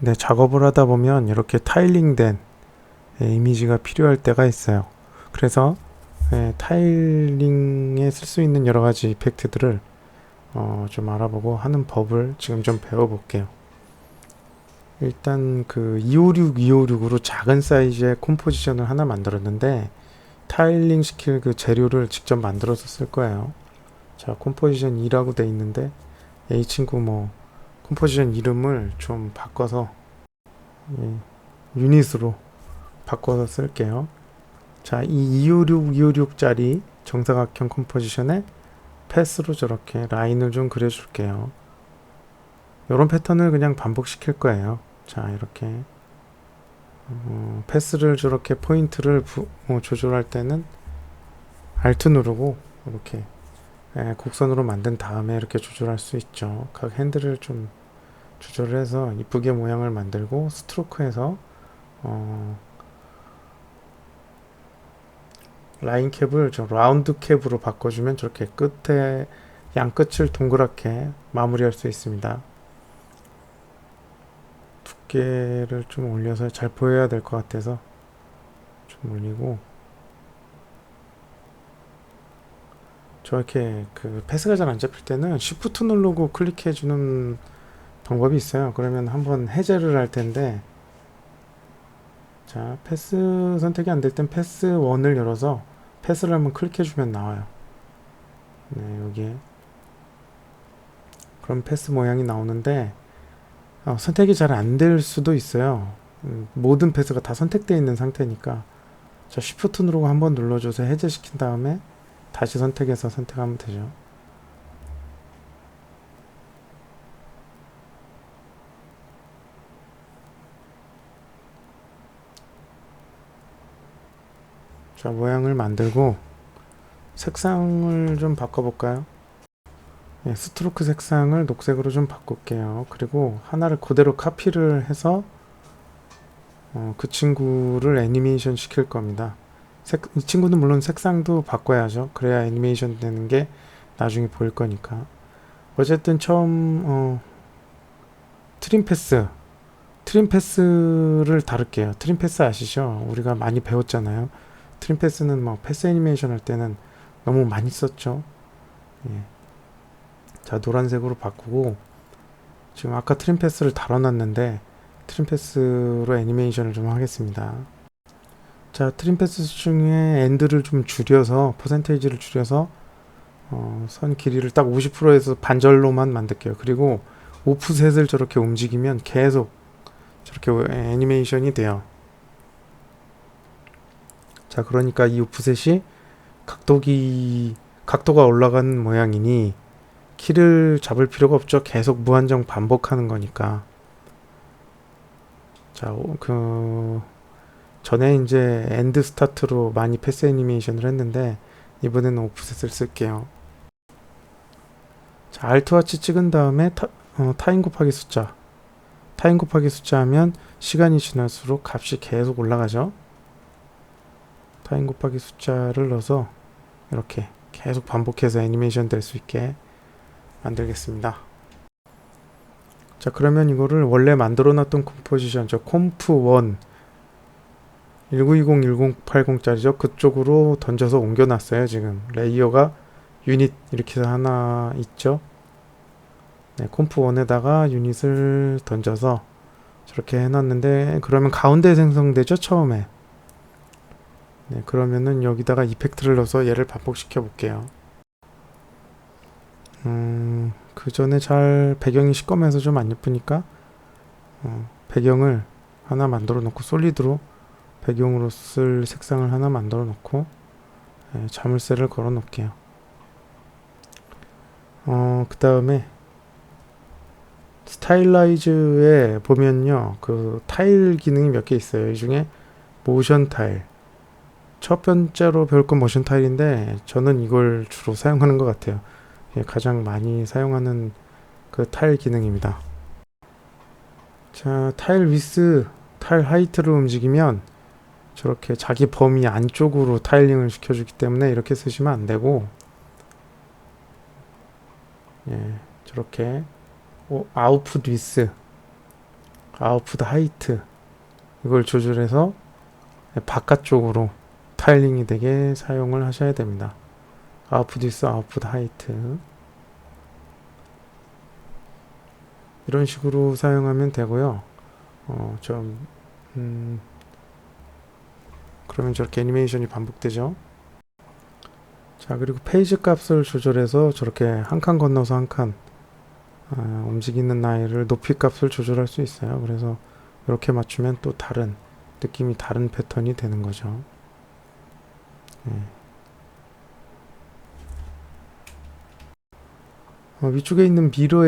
네, 작업을 하다 보면 이렇게 타일링된 예, 이미지가 필요할 때가 있어요. 그래서 예, 타일링에 쓸 수 있는 여러 가지 이펙트들을 어, 좀 알아보고 하는 법을 지금 좀 배워볼게요. 일단 그 256, 256으로 작은 사이즈의 컴포지션을 하나 만들었는데 타일링 시킬 그 재료를 직접 만들어서 쓸 거예요. 자, 컴포지션 2라고 돼 있는데 이 친구 뭐 컴포지션 이름을 좀 바꿔서 예, 유닛으로 바꿔서 쓸게요. 자, 이 256, 256짜리 정사각형 컴포지션에 패스로 저렇게 라인을 좀 그려줄게요. 이런 패턴을 그냥 반복시킬 거예요. 자, 이렇게 어, 패스를 저렇게 포인트를 부- 어, 조절할 때는 Alt 누르고 이렇게 예, 곡선으로 만든 다음에 이렇게 조절할 수 있죠. 각 핸들을 좀 조절을 해서 이쁘게 모양을 만들고 스트로크에서 어, 라인 캡을 저 라운드 캡으로 바꿔주면 저렇게 끝에 양 끝을 동그랗게 마무리할 수 있습니다. 두께를 좀 올려서 잘 보여야 될 것 같아서 좀 올리고 저렇게 그 패스가 잘 안 잡힐 때는 Shift 누르고 클릭해 주는 방법이 있어요. 그러면 한번 해제를 할 텐데 자 패스 선택이 안 될 땐 패스 1을 열어서 패스를 한번 클릭해 주면 나와요. 네 여기에 그럼 패스 모양이 나오는데 어, 선택이 잘 안 될 수도 있어요. 음, 모든 패스가 다 선택되어 있는 상태니까 자 Shift 누르고 한번 눌러줘서 해제시킨 다음에 다시 선택해서 선택하면 되죠. 자, 모양을 만들고 색상을 좀 바꿔볼까요? 예, 스트로크 색상을 녹색으로 좀 바꿀게요. 그리고 하나를 그대로 카피를 해서 어, 그 친구를 애니메이션 시킬 겁니다. 색, 이 친구는 물론 색상도 바꿔야죠. 그래야 애니메이션 되는 게 나중에 보일 거니까. 어쨌든 처음 어, 트림 패스, 트림 패스를 다룰게요. 트림 패스 아시죠? 우리가 많이 배웠잖아요. 트림 패스는 뭐 패스 애니메이션 할 때는 너무 많이 썼죠. 예. 자 노란색으로 바꾸고 지금 아까 트림 패스를 달아놨는데 트림 패스로 애니메이션을 좀 하겠습니다. 자 트림 패스 중에 엔드를 좀 줄여서 퍼센테이지를 줄여서 어, 선 길이를 딱 50%에서 반절로만 만들게요. 그리고 오프셋을 저렇게 움직이면 계속 저렇게 애니메이션이 돼요. 자, 그러니까 이 오프셋이 각도기 각도가 올라가는 모양이니 키를 잡을 필요가 없죠. 계속 무한정 반복하는 거니까. 자, 오- 그 전에 이제 엔드 스타트로 많이 패스 애니메이션을 했는데 이번에는 오프셋을 쓸게요. 자, 알트 와치 찍은 다음에 타, 어, 타임 곱하기 숫자. 타임 곱하기 숫자 하면 시간이 지날수록 값이 계속 올라가죠. 타임 곱하기 숫자를 넣어서 이렇게 계속 반복해서 애니메이션 될 수 있게 만들겠습니다. 자 그러면 이거를 원래 만들어 놨던 컴포지션 저 컴프 1 1920-1080짜리죠? 그쪽으로 던져서 옮겨 놨어요 지금. 레이어가 유닛 이렇게 해서 하나 있죠? 네, 컴프 1에다가 유닛을 던져서 저렇게 해놨는데 그러면 가운데 생성되죠 처음에 네, 그러면은 여기다가 이펙트를 넣어서 얘를 반복시켜 볼게요. 음, 그 전에 잘 배경이 시꺼매서 좀 안 예쁘니까 어, 배경을 하나 만들어 놓고 솔리드로 배경으로 쓸 색상을 하나 만들어 놓고 예, 자물쇠를 걸어 놓을게요. 어, 그 다음에 스타일라이즈에 보면요, 그 타일 기능이 몇 개 있어요. 이 중에 모션 타일, 첫 번째로 배울 건 모션 타일인데 저는 이걸 주로 사용하는 것 같아요. 예, 가장 많이 사용하는 그 타일 기능입니다. 자, 타일 위스, 타일 하이트를 움직이면 저렇게 자기 범위 안쪽으로 타일링을 시켜주기 때문에 이렇게 쓰시면 안 되고 예, 저렇게 오, 아웃풋 위스 아웃풋 하이트 이걸 조절해서 바깥쪽으로 타일링이 되게 사용을 하셔야 됩니다. 아웃풋 있어 아웃풋 하이트 이런 식으로 사용하면 되고요. 어, 좀 음, 그러면 저렇게 애니메이션이 반복되죠. 자 그리고 페이지 값을 조절해서 저렇게 한 칸 건너서 한칸 아, 움직이는 나이를 높이 값을 조절할 수 있어요. 그래서 이렇게 맞추면 또 다른 느낌이 다른 패턴이 되는 거죠. 예. 어, 위쪽에 있는 미러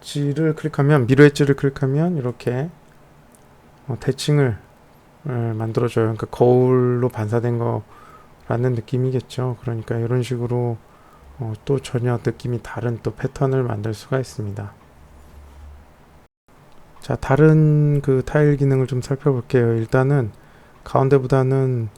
엣지를 클릭하면 미러 엣지를 클릭하면 이렇게 어, 대칭을 어, 만들어줘요. 그러니까 거울로 반사된 거라는 느낌이겠죠. 그러니까 이런 식으로 어, 또 전혀 느낌이 다른 또 패턴을 만들 수가 있습니다. 자, 다른 그 타일 기능을 좀 살펴볼게요. 일단은 가운데보다는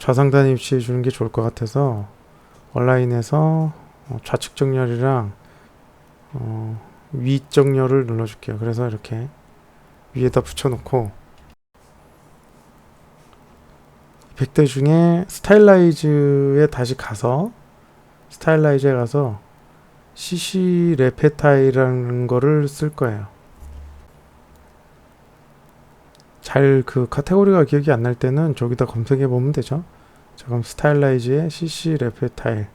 좌상단 위치해 주는 게 좋을 것 같아서 온라인에서 어, 좌측 정렬이랑 어, 위 정렬을 눌러줄게요. 그래서 이렇게 위에다 붙여놓고 백대 중에 스타일라이즈에 다시 가서 스타일라이즈에 가서 CC 레페타이라는 거를 쓸 거예요. 잘 그 카테고리가 기억이 안 날 때는 저기다 검색해 보면 되죠. 자, 그럼 스타일라이즈에 CC 레페타일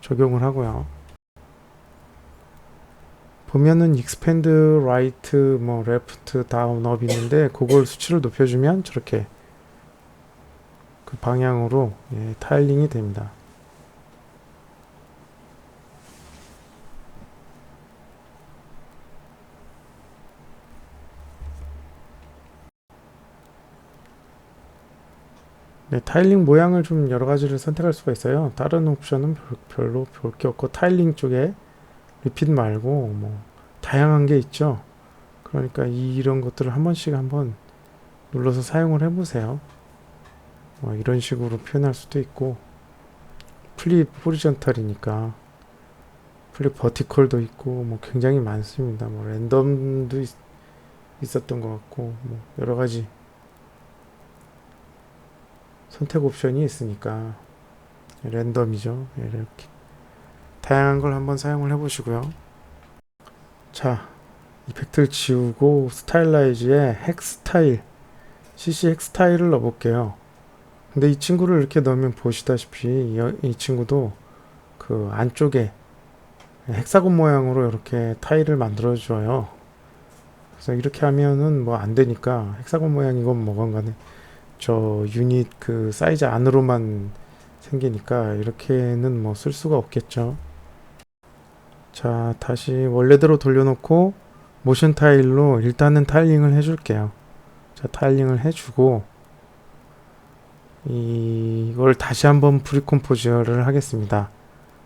적용을 하고요. 보면은 expand right 뭐 left down up 있는데 그걸 수치를 높여주면 저렇게 그 방향으로 예, 타일링이 됩니다. 네, 타일링 모양을 좀 여러 가지를 선택할 수가 있어요. 다른 옵션은 별- 별로 볼 게 없고 타일링 쪽에 리핏 말고 뭐 다양한 게 있죠. 그러니까 이- 이런 것들을 한 번씩 한번 눌러서 사용을 해보세요. 뭐 이런 식으로 표현할 수도 있고 플립 호리전탈이니까 플립 버티컬도 있고 뭐 굉장히 많습니다. 뭐 랜덤도 있, 있었던 것 같고 뭐 여러 가지 선택 옵션이 있으니까 랜덤이죠. 예, 이렇게 다양한 걸 한번 사용을 해보시고요. 자, 이펙트를 지우고 스타일라이즈에 핵 스타일, CC 핵 스타일을 넣어볼게요. 근데 이 친구를 이렇게 넣으면 보시다시피 이, 이 친구도 그 안쪽에 헥사곤 모양으로 이렇게 타일을 만들어 줘요. 그래서 이렇게 하면은 뭐 안 되니까 헥사곤 모양이건 뭐건 간에 저 유닛 그 사이즈 안으로만 생기니까 이렇게는 뭐 쓸 수가 없겠죠. 자, 다시 원래대로 돌려놓고 모션 타일로 일단은 타일링을 해줄게요. 자, 타일링을 해주고 이걸 다시 한번 프리컴포즈를 하겠습니다.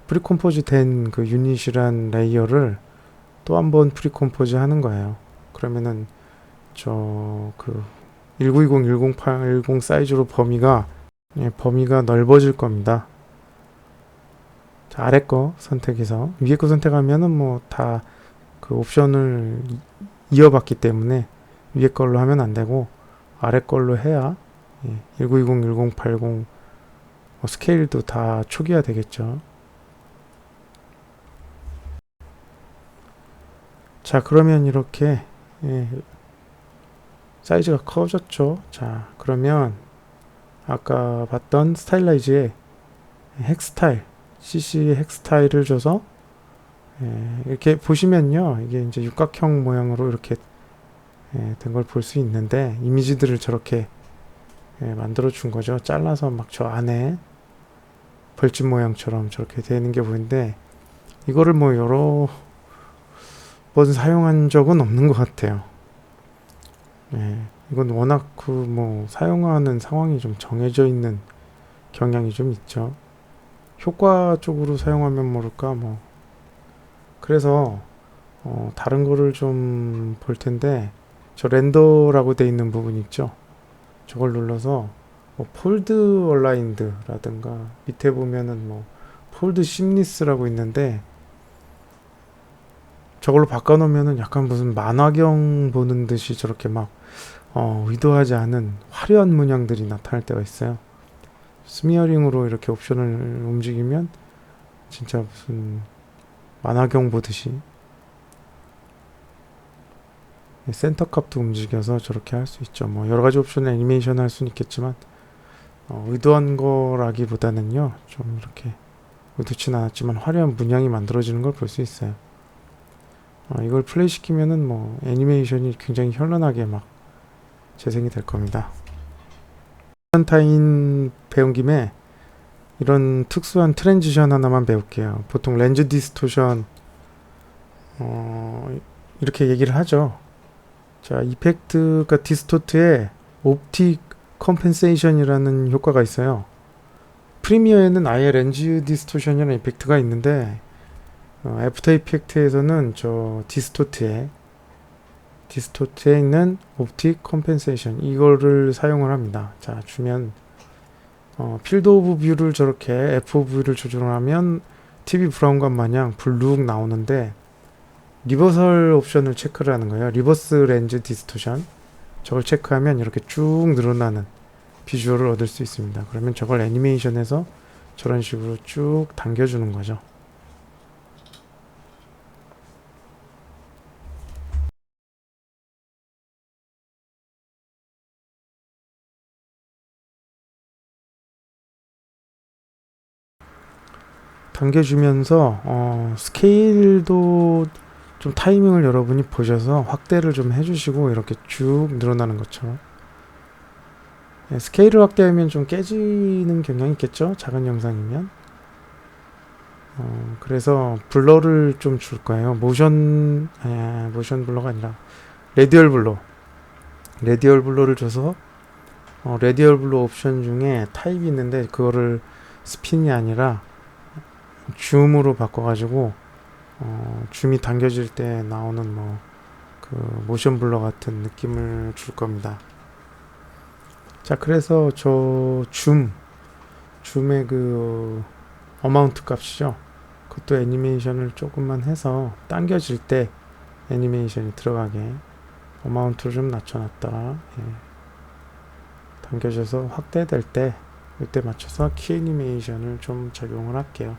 프리컴포즈 된 그 유닛이란 레이어를 또 한번 프리컴포즈 하는 거예요. 그러면은 저그 1920, 1080 사이즈로 범위가 예, 범위가 넓어질 겁니다. 자, 아래 거 선택해서 위에 거 선택하면은 뭐 다 그 옵션을 이- 이어봤기 때문에 위에 걸로 하면 안 되고 아래 걸로 해야 예, 1920, 1080 뭐 스케일도 다 초기화 되겠죠. 자, 그러면 이렇게 예, 사이즈가 커졌죠. 자, 그러면 아까 봤던 스타일라이즈에 핵 스타일, CC 핵 스타일을 줘서 예, 이렇게 보시면요. 이게 이제 육각형 모양으로 이렇게 예, 된걸 볼 수 있는데 이미지들을 저렇게 예, 만들어 준 거죠. 잘라서 막 저 안에 벌집 모양처럼 저렇게 되는 게 보이는데 이거를 뭐 여러 번 사용한 적은 없는 것 같아요. 예, 이건 워낙 그 뭐 사용하는 상황이 좀 정해져 있는 경향이 좀 있죠. 효과적으로 사용하면 모를까 뭐 그래서 어, 다른 거를 좀 볼 텐데 저 렌더라고 돼 있는 부분 있죠. 저걸 눌러서 뭐 폴드 얼라인드라든가 밑에 보면은 뭐 폴드 심리스라고 있는데 저걸로 바꿔놓으면은 약간 무슨 만화경 보는 듯이 저렇게 막 어, 의도하지 않은 화려한 문양들이 나타날 때가 있어요. 스미어링으로 이렇게 옵션을 움직이면 진짜 무슨 만화경 보듯이 센터 값도 움직여서 저렇게 할 수 있죠. 뭐 여러 가지 옵션을 애니메이션 할 수는 있겠지만 어, 의도한 거라기보다는요 좀 이렇게 의도치 않았지만 화려한 문양이 만들어지는 걸 볼 수 있어요. 어, 이걸 플레이 시키면은 뭐 애니메이션이 굉장히 현란하게 막 재생이 될 겁니다. 타인 배운 김에 이런 특수한 트랜지션 하나만 배울게요. 보통 렌즈 디스토션 어, 이렇게 얘기를 하죠. 자, 이펙트가 디스토트에 옵틱 컴펜세이션이라는 효과가 있어요. 프리미어에는 아예 렌즈 디스토션이라는 이펙트가 있는데 어, 애프터 이펙트에서는 저 디스토트에 디스토트에 있는 옵틱 컴펜세이션 이거를 사용을 합니다. 자 주면 어, 필드 오브 뷰를 저렇게 FOV를 조정하면 TV 브라운관 마냥 블룩 나오는데 리버설 옵션을 체크를 하는 거예요. 리버스 렌즈 디스토션 저걸 체크하면 이렇게 쭉 늘어나는 비주얼을 얻을 수 있습니다. 그러면 저걸 애니메이션에서 저런 식으로 쭉 당겨주는 거죠. 당겨주면서 어, 스케일도 좀 타이밍을 여러분이 보셔서 확대를 좀 해주시고 이렇게 쭉 늘어나는 것처럼. 예, 스케일을 확대하면 좀 깨지는 경향이 있겠죠? 작은 영상이면. 어, 그래서 블러를 좀 줄 거예요. 모션 에, 모션 블러가 아니라 레디얼 블러. 레디얼 블러를 줘서 어, 레디얼 블러 옵션 중에 타입이 있는데 그거를 스핀이 아니라 줌으로 바꿔가지고 어, 줌이 당겨질 때 나오는 뭐 그 모션 블러 같은 느낌을 줄 겁니다. 자, 그래서 저 줌, 줌의 그 어마운트 값이죠. 그것도 애니메이션을 조금만 해서 당겨질 때 애니메이션이 들어가게 어마운트를 좀 낮춰놨다. 예. 당겨져서 확대될 때 이때 맞춰서 키 애니메이션을 좀 적용을 할게요.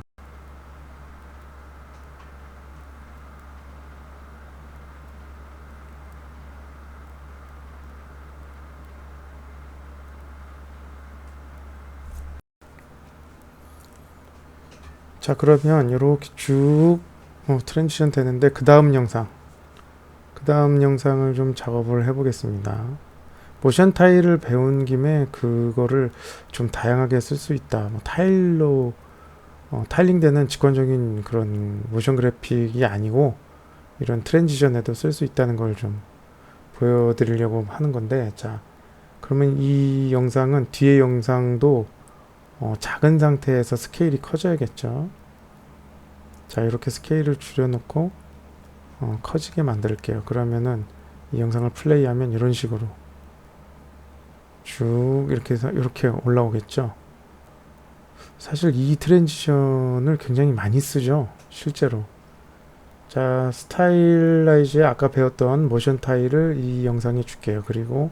자 그러면 이렇게 쭉 어, 트랜지션 되는데 그 다음 영상. 그 다음 영상을 좀 작업을 해 보겠습니다. 모션 타일을 배운 김에 그거를 좀 다양하게 쓸 수 있다. 뭐 타일로 어, 타일링 되는 직관적인 그런 모션 그래픽이 아니고 이런 트랜지션에도 쓸 수 있다는 걸 좀 보여드리려고 하는 건데 자 그러면 이 영상은 뒤에 영상도 어, 작은 상태에서 스케일이 커져야겠죠. 자 이렇게 스케일을 줄여놓고 어, 커지게 만들게요. 그러면은 이 영상을 플레이하면 이런 식으로 쭉 이렇게 해서 이렇게 올라오겠죠. 사실 이 트랜지션을 굉장히 많이 쓰죠. 실제로. 자 스타일라이즈에 아까 배웠던 모션 타일을 이 영상에 줄게요. 그리고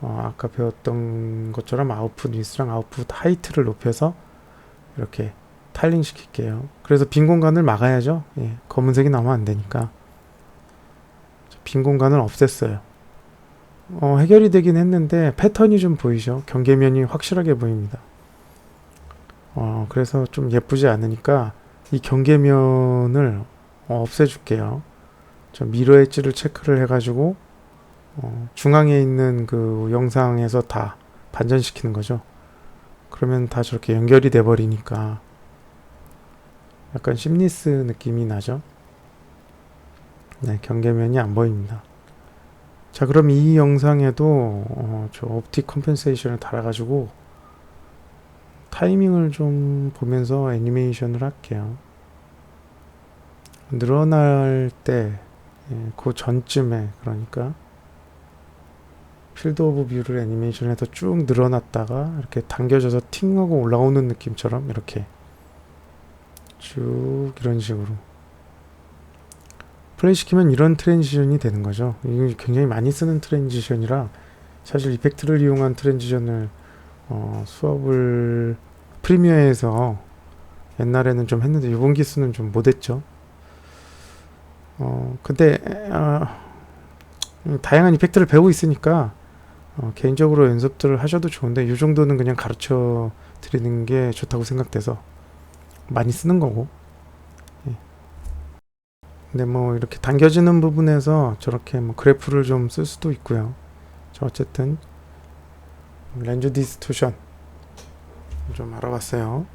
어, 아까 배웠던 것처럼 아웃풋 위스랑 아웃풋 하이트를 높여서 이렇게 타일링 시킬게요. 그래서 빈 공간을 막아야죠. 예, 검은색이 나오면 안 되니까. 빈 공간을 없앴어요. 어, 해결이 되긴 했는데 패턴이 좀 보이죠. 경계면이 확실하게 보입니다. 어, 그래서 좀 예쁘지 않으니까 이 경계면을 어, 없애줄게요. 저 미러 엣지를 체크를 해가지고 어, 중앙에 있는 그 영상에서 다 반전시키는 거죠. 그러면 다 저렇게 연결이 돼 버리니까 약간 심리스 느낌이 나죠. 네, 경계면이 안 보입니다. 자, 그럼 이 영상에도 어, 저 옵틱 컴펜세이션을 달아가지고 타이밍을 좀 보면서 애니메이션을 할게요. 늘어날 때, 예, 그 전쯤에, 그러니까 필드 오브 뷰를 애니메이션에서 쭉 늘어났다가 이렇게 당겨져서 팅하고 올라오는 느낌처럼 이렇게 쭉 이런 식으로 플레이 시키면 이런 트랜지션이 되는 거죠. 이게 굉장히 많이 쓰는 트랜지션이라 사실 이펙트를 이용한 트랜지션을 어, 수업을 프리미어에서 옛날에는 좀 했는데 이번 기수는 좀 못했죠. 어 근데 아, 음, 다양한 이펙트를 배우고 있으니까 어, 개인적으로 연습들을 하셔도 좋은데 이 정도는 그냥 가르쳐 드리는 게 좋다고 생각돼서 많이 쓰는 거고. 예. 근데 뭐 이렇게 당겨지는 부분에서 저렇게 뭐 그래프를 좀 쓸 수도 있고요. 자 어쨌든 렌즈 디스토션 좀 알아봤어요.